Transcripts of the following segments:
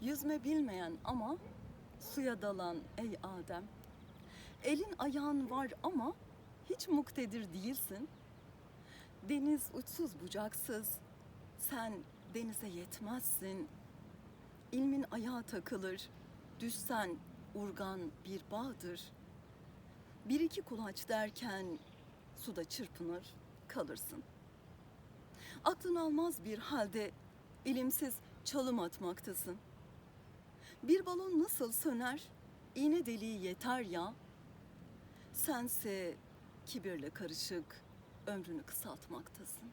Yüzme bilmeyen ama suya dalan ey Adem. Elin ayağın var ama hiç muktedir değilsin. Deniz uçsuz bucaksız, sen denize yetmezsin. İlmin ayağa takılır, düşsen urgan bir bağdır. Bir iki kulaç derken suda çırpınır, kalırsın. Aklın almaz bir halde ilimsiz çalım atmaktasın. Bir balon nasıl söner, iğne deliği yeter ya. Sense kibirle karışık ömrünü kısaltmaktasın.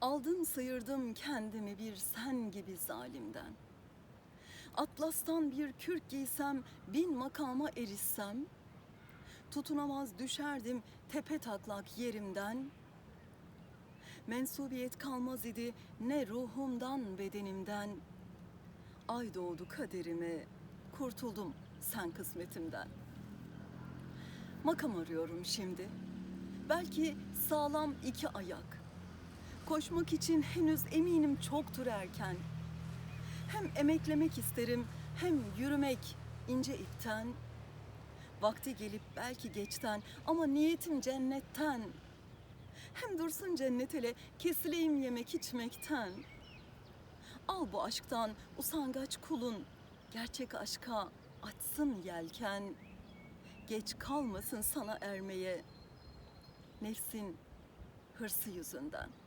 Aldım sıyırdım kendimi bir sen gibi zalimden. Atlastan bir kürk giysem, bin makama erişsem, tutunamaz düşerdim tepe taklak yerimden. Mensubiyet kalmaz idi ne ruhumdan bedenimden. Ay doğdu kaderime, kurtuldum sen kısmetimden. Makam arıyorum şimdi. Belki sağlam iki ayak. Koşmak için henüz eminim çoktur erken. Hem emeklemek isterim hem yürümek ince ipten. Vakti gelip belki geçten ama niyetim cennetten. Hem dursun cennet ele kesileyim yemek içmekten. Al bu aşktan usangaç kulun gerçek aşka açsın yelken. Geç kalmasın sana ermeye nefsin hırsı yüzünden.''